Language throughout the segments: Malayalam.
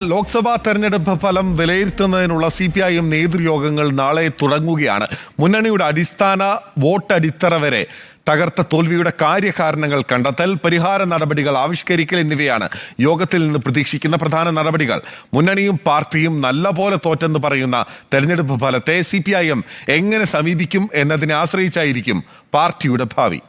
ലോക്സഭാ തെരഞ്ഞെടുപ്പ് ഫലം വിലയിരുത്തുന്നതിനുള്ള സി പി ഐ എം നേതൃയോഗങ്ങൾ നാളെ തുടങ്ങുകയാണ്. മുന്നണിയുടെ അടിസ്ഥാന വോട്ടടിത്തറ വരെ തകർത്ത തോൽവിയുടെ കാര്യകാരണങ്ങൾ കണ്ടെത്തൽ പരിഹാര നടപടികൾ ആവിഷ്കരിക്കൽ എന്നിവയാണ് യോഗത്തിൽ നിന്ന് പ്രതീക്ഷിക്കുന്ന പ്രധാന നടപടികൾ. മുന്നണിയും പാർട്ടിയും നല്ലപോലെ തോറ്റെന്ന് പറയുന്ന തെരഞ്ഞെടുപ്പ് ഫലത്തെ സി പി ഐ എം എങ്ങനെ സമീപിക്കും എന്നതിനെ ആശ്രയിച്ചായിരിക്കും പാർട്ടിയുടെ ഭാവി.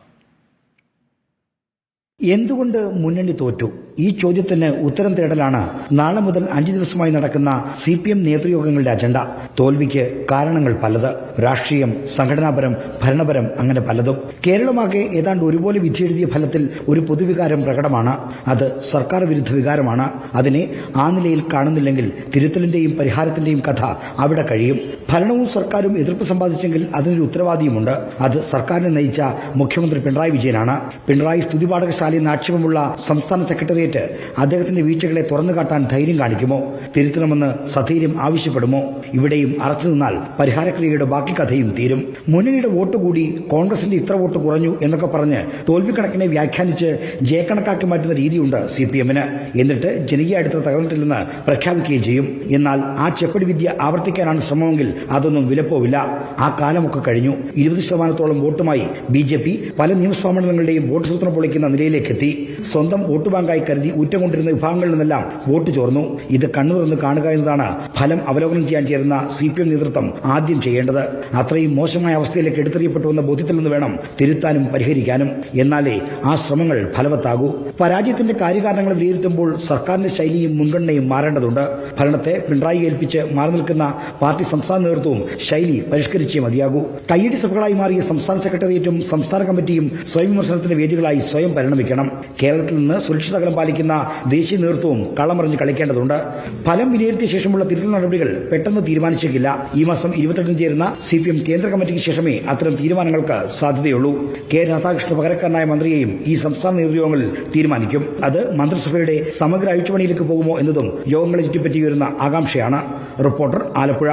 എന്തുകൊണ്ട് മുന്നണി തോറ്റു? ഈ ചോദ്യത്തിന് ഉത്തരം തേടലാണ് നാളെ മുതൽ അഞ്ചു ദിവസമായി നടക്കുന്ന സി പി എം നേതൃയോഗങ്ങളുടെ അജണ്ട. തോൽവിക്ക് കാരണങ്ങൾ പലത്. രാഷ്ട്രീയം സംഘടനാപരം ഭരണപരം അങ്ങനെ പലതും. കേരളമാകെ ഏതാണ്ട് ഒരുപോലെ വിധിയെഴുതിയ ഫലത്തിൽ ഒരു പൊതുവികാരം പ്രകടമാണ്. അത് സർക്കാർ വിരുദ്ധ വികാരമാണ്. അതിനെ ആ നിലയിൽ കാണുന്നില്ലെങ്കിൽ തിരുത്തലിന്റെയും പരിഹാരത്തിന്റെയും കഥ അവിടെ കഴിയും. ഭരണവും സർക്കാരും എതിർപ്പ് സമ്പാദിച്ചെങ്കിൽ അതിനൊരു ഉത്തരവാദിയുമുണ്ട്. അത് സർക്കാരിനെ നയിച്ച മുഖ്യമന്ത്രി പിണറായി വിജയനാണ്. പിണറായി സ്തുതിപാഠകശാലയിൽ ആക്ഷേപമുള്ള സംസ്ഥാന സെക്രട്ടേറിയറ്റ് അദ്ദേഹത്തിന്റെ വീഴ്ചകളെ തുറന്നു കാട്ടാൻ ധൈര്യം കാണിക്കുമോ? തിരുത്തണമെന്ന് സധൈര്യം ആവശ്യപ്പെടുമോ? ഇവിടെയും അറച്ചു നിന്നാൽ പരിഹാരക്രിയയുടെ ബാക്കി കഥയും തീരും. മുന്നണിയുടെ വോട്ട് കൂടി കോൺഗ്രസിന്റെ ഇത്ര വോട്ട് കുറഞ്ഞു എന്നൊക്കെ പറഞ്ഞ് തോൽവിക്കണക്കിനെ വ്യാഖ്യാനിച്ച് ജയക്കണക്കാക്കി മാറ്റുന്ന രീതിയുണ്ട് സി പി എമ്മിന് എന്നിട്ട് ജനകീയ അടുത്ത തകർന്നിട്ടില്ലെന്ന് പ്രഖ്യാപിക്കുകയും ചെയ്യും. എന്നാൽ ആ ചെപ്പടി വിദ്യ ആവർത്തിക്കാനാണ് ശ്രമമെങ്കിൽ അതൊന്നും വിലപ്പോവില്ല. ആ കാലമൊക്കെ കഴിഞ്ഞു. ഇരുപത് ശതമാനത്തോളം വോട്ടുമായി ബി ജെ പി പല നിയമസഭാ മണ്ഡലങ്ങളുടെയും വോട്ട് സൂത്രം പൊളിക്കുന്ന നിലയിലേക്കെത്തി സ്വന്തം വോട്ട് ബാങ്കായി കരുതി ഊറ്റംകൊണ്ടിരുന്ന വിഭാഗങ്ങളിൽ നിന്നെല്ലാം വോട്ട് ചോർന്നു. ഇത് കണ്ണു തുറന്ന് കാണുക എന്നതാണ് ഫലം അവലോകനം ചെയ്യാൻ ചേരുന്ന സി പി എം നേതൃത്വം ആദ്യം ചെയ്യേണ്ടത്. അത്രയും മോശമായ അവസ്ഥയിലേക്ക് എടുത്തെറിയപ്പെട്ടുവെന്ന ബോധ്യത്തിൽ നിന്ന് വേണം തിരുത്താനും പരിഹരിക്കാനും. എന്നാലേ ആ ശ്രമങ്ങൾ ഫലവത്താകൂ. പരാജയത്തിന്റെ കാര്യകാരണങ്ങൾ വിലയിരുത്തുമ്പോൾ സർക്കാരിന്റെ ശൈലിയും മുൻഗണനയും മാറേണ്ടതുണ്ട്. ഭരണത്തെ പിണറായി ഏൽപ്പിച്ച് മാറി നിൽക്കുന്ന പാർട്ടി സംസ്ഥാന നേതൃത്വവും ശൈലി പരിഷ്കരിച്ചേ മതിയാകൂ. കയ്യടി സഭകളായി മാറിയ സംസ്ഥാന സെക്രട്ടേറിയറ്റും സംസ്ഥാന കമ്മിറ്റിയും സ്വയം വിമർശനത്തിന്റെ വേദികളായി സ്വയം പരിണമിക്കണം. കേരളത്തിൽ നിന്ന് സുരക്ഷിത അകലം പാലിക്കുന്ന ദേശീയ നേതൃത്വവും കളമറിഞ്ഞ് കളിക്കേണ്ടതുണ്ട്. ഫലം വിലയിരുത്തിയ ശേഷമുള്ള തിരുത്തൽ നടപടികൾ പെട്ടെന്ന് തീരുമാനിച്ചേക്കില്ല ഈ മാസം ഇരുപത്തെട്ടിന് ചേരുന്ന സി പി എം കേന്ദ്ര കമ്മിറ്റിക്ക് ശേഷമേ അത്തരം തീരുമാനങ്ങൾക്ക് സാധ്യതയുള്ളൂ. കെ രാധാകൃഷ്ണ പകരക്കാരനായ മന്ത്രിയെയും ഈ സംസ്ഥാന നേതൃയോഗങ്ങളിൽ തീരുമാനിക്കും. അത് മന്ത്രിസഭയുടെ സമഗ്ര അഴിച്ചുപണിയിലേക്ക് പോകുമോ എന്നതും യോഗങ്ങളെ ചുറ്റിപ്പറ്റി വരുന്ന ആകാംക്ഷയാണ്. റിപ്പോർട്ടർ ആലപ്പുഴ.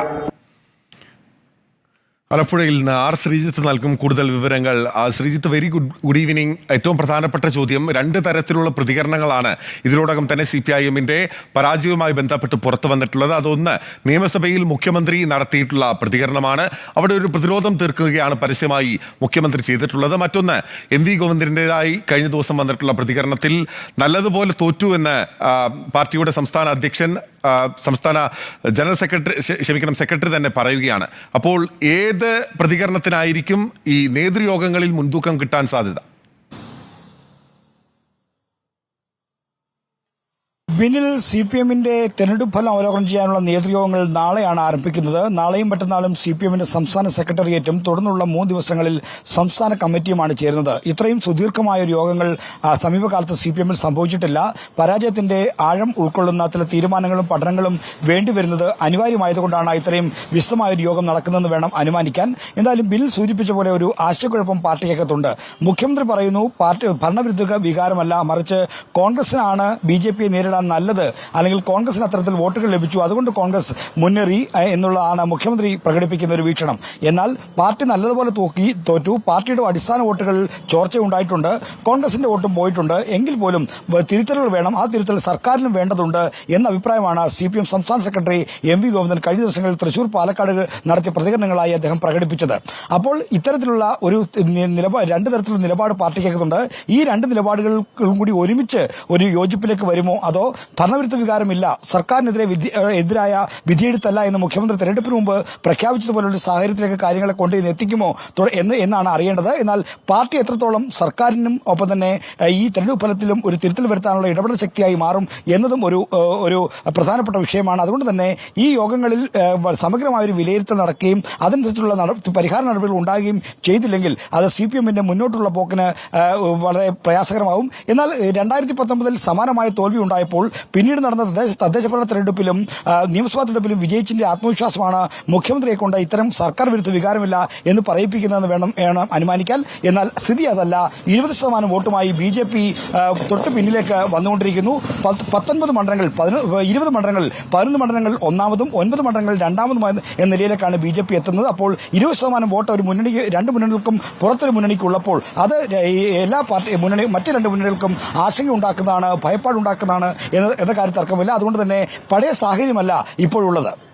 ആലപ്പുഴയിൽ നിന്ന് ആർ ശ്രീജിത്ത് നൽകും കൂടുതൽ വിവരങ്ങൾ. Sreejith very good good evening ഏറ്റവും പ്രധാനപ്പെട്ട ചോദ്യം രണ്ട് തരത്തിലുള്ള പ്രതികരണങ്ങളാണ് ഇതിനോടകം തന്നെ സി പി ഐ എമ്മിന്റെ പരാജയവുമായി ബന്ധപ്പെട്ട് പുറത്തു വന്നിട്ടുള്ളത്. അതൊന്ന് നിയമസഭയിൽ മുഖ്യമന്ത്രി നടത്തിയിട്ടുള്ള പ്രതികരണമാണ്. അവിടെ ഒരു പ്രതിരോധം തീർക്കുകയാണ് പരസ്യമായി മുഖ്യമന്ത്രി ചെയ്തിട്ടുള്ളത്. മറ്റൊന്ന് എം വി ഗോവിന്ദന്റെതായി കഴിഞ്ഞ ദിവസം വന്നിട്ടുള്ള പ്രതികരണത്തിൽ നല്ലതുപോലെ തോറ്റു എന്ന് പാർട്ടിയുടെ സംസ്ഥാന അധ്യക്ഷൻ സംസ്ഥാന ജനറൽ സെക്രട്ടറി ക്ഷ- ക്ഷമിക്കണം സെക്രട്ടറി തന്നെ പറയുകയാണ്. അപ്പോൾ ഏത് പ്രതികരണത്തിനായിരിക്കും ഈ നേതൃയോഗങ്ങളിൽ മുൻതൂക്കം കിട്ടാൻ സാധ്യത? ബിന്നിൽ സി പി എമ്മിന്റെ തെരഞ്ഞെടുപ്പ് ഫലം അവലോകനം ചെയ്യാനുള്ള നേതൃയോഗങ്ങൾ നാളെയാണ് ആരംഭിക്കുന്നത്. നാളെയും മറ്റന്നാളും സി പി എമ്മിന്റെ സംസ്ഥാന സെക്രട്ടേറിയറ്റും തുടർന്നുള്ള മൂന്ന് ദിവസങ്ങളിൽ സംസ്ഥാന കമ്മിറ്റിയുമാണ് ചേരുന്നത്. ഇത്രയും സുദീർഘമായ യോഗങ്ങൾ സമീപകാലത്ത് സി പി എമ്മിൽ സംഭവിച്ചിട്ടില്ല. പരാജയത്തിന്റെ ആഴം ഉൾക്കൊള്ളുന്ന ചില തീരുമാനങ്ങളും പഠനങ്ങളും വേണ്ടിവരുന്നത് അനിവാര്യമായതുകൊണ്ടാണ് ഇത്രയും വിശദമായ ഒരു യോഗം നടക്കുന്നതെന്ന് വേണം അനുമാനിക്കാൻ. എന്തായാലും ബിൽ സൂചിപ്പിച്ച പോലെ ഒരു ആശയക്കുഴപ്പം പാർട്ടിക്കകത്തുണ്ട്. മുഖ്യമന്ത്രി പറയുന്നു പാർട്ടി ഭരണവിരുദ്ധ വികാരമല്ല. മറിച്ച് കോൺഗ്രസിനാണ് ബി ജെ പിയെ നേരിടാൻ നല്ലത്. അല്ലെങ്കിൽ കോൺഗ്രസിന് അത്തരത്തിൽ വോട്ടുകൾ ലഭിച്ചു. അതുകൊണ്ട് കോൺഗ്രസ് മുന്നേറി എന്നുള്ളതാണ് മുഖ്യമന്ത്രി പ്രകടിപ്പിക്കുന്ന ഒരു വീക്ഷണം. എന്നാൽ പാർട്ടി നല്ലതുപോലെ തൂക്കി തോറ്റു. പാർട്ടിയുടെ അടിസ്ഥാന വോട്ടുകൾ ചോർച്ച ഉണ്ടായിട്ടുണ്ട് കോൺഗ്രസിന്റെ വോട്ടും പോയിട്ടുണ്ട്. എങ്കിൽ പോലും തിരുത്തലുകൾ വേണം. ആ തിരുത്തൽ സർക്കാരിനും വേണ്ടതുണ്ട് എന്ന അഭിപ്രായമാണ് സി പി എം സംസ്ഥാന സെക്രട്ടറി എം വി ഗോവിന്ദൻ കഴിഞ്ഞ ദിവസങ്ങളിൽ തൃശൂർ പാലക്കാട് നടത്തിയ പ്രതികരണങ്ങളായി അദ്ദേഹം പ്രകടിപ്പിച്ചത്. അപ്പോൾ ഇത്തരത്തിലുള്ള ഒരു രണ്ട് തരത്തിലുള്ള നിലപാട് പാർട്ടിക്കേക്കുന്നുണ്ട് ഈ രണ്ട് നിലപാടുകളും കൂടി ഒരുമിച്ച് ഒരു യോജിപ്പിലേക്ക് വരുമോ? അതോ ഭരണവിരുദ്ധ വികാരമില്ല. സർക്കാരിനെതിരെ എതിരായ വിധിയെഴുത്തല്ല എന്ന് മുഖ്യമന്ത്രി തെരഞ്ഞെടുപ്പിന് മുമ്പ് പ്രഖ്യാപിച്ചതുപോലുള്ള സാഹചര്യത്തിലേക്ക് കാര്യങ്ങളെ കൊണ്ടുവന്ന് എത്തിക്കുമോ എന്ന് എന്നാണ് അറിയേണ്ടത്. എന്നാൽ പാർട്ടി എത്രത്തോളം സർക്കാരിനും ഒപ്പം തന്നെ ഈ തെരഞ്ഞെടുപ്പ് ഫലത്തിലും ഒരു തിരുത്തൽ വരുത്താനുള്ള ഇടപെടൽ ശക്തിയായി മാറും എന്നതും ഒരു ഒരു പ്രധാനപ്പെട്ട വിഷയമാണ്. അതുകൊണ്ട് തന്നെ ഈ യോഗങ്ങളിൽ സമഗ്രമായ ഒരു വിലയിരുത്തൽ നടക്കുകയും അതിനനുസരിച്ചുള്ള നട- പരിഹാര നടപടികൾ ഉണ്ടാകുകയും ചെയ്തില്ലെങ്കിൽ അത് സി പി എമ്മിന്റെ മുന്നോട്ടുള്ള പോക്കിന് വളരെ പ്രയാസകരമാവും എന്നാൽ രണ്ടായിരത്തി പത്തൊമ്പതിൽ സമാനമായ തോൽവി ഉണ്ടായപ്പോൾ പിന്നീട് നടന്ന തദ്ദേശ ഭരണ തെരഞ്ഞെടുപ്പിലും നിയമസഭാ തെരഞ്ഞെടുപ്പിലും വിജയിച്ചിന്റെ ആത്മവിശ്വാസമാണ് മുഖ്യമന്ത്രിയെ കൊണ്ട് ഇത്തരം സർക്കാർ വിരുദ്ധ വികാരമില്ല എന്ന് പറയിപ്പിക്കുന്നതെന്ന് വേണം വേണം അനുമാനിക്കാൻ. എന്നാൽ സ്ഥിതി അതല്ല. ഇരുപത് ശതമാനം വോട്ടുമായി ബി ജെ പി തൊട്ട് പിന്നിലേക്ക് വന്നുകൊണ്ടിരിക്കുന്നു. പത്ത് പത്തൊൻപത് മണ്ഡലങ്ങൾ ഇരുപത് മണ്ഡലങ്ങൾ പതിനൊന്ന് മണ്ഡലങ്ങൾ ഒന്നാമതും ഒൻപത് മണ്ഡലങ്ങൾ രണ്ടാമതും എന്ന നിലയിലേക്കാണ് ബി ജെ പി എത്തുന്നത്. അപ്പോൾ ഇരുപത് ശതമാനം വോട്ട് ഒരു മുന്നണിക്ക് രണ്ട് മുന്നണികൾക്കും പുറത്തൊരു മുന്നണിക്കുള്ളപ്പോൾ അത് എല്ലാ പാർട്ടി മുന്നണി മറ്റ് രണ്ട് മുന്നണികൾക്കും ആശങ്ക ഉണ്ടാക്കുന്നതാണ് ഭയപ്പാടുണ്ടാക്കുന്നതാണ് എന്ന കാര്യം തർക്കമില്ല. അതുകൊണ്ട് തന്നെ പഴയ സാഹചര്യമല്ല ഇപ്പോഴുള്ളത്.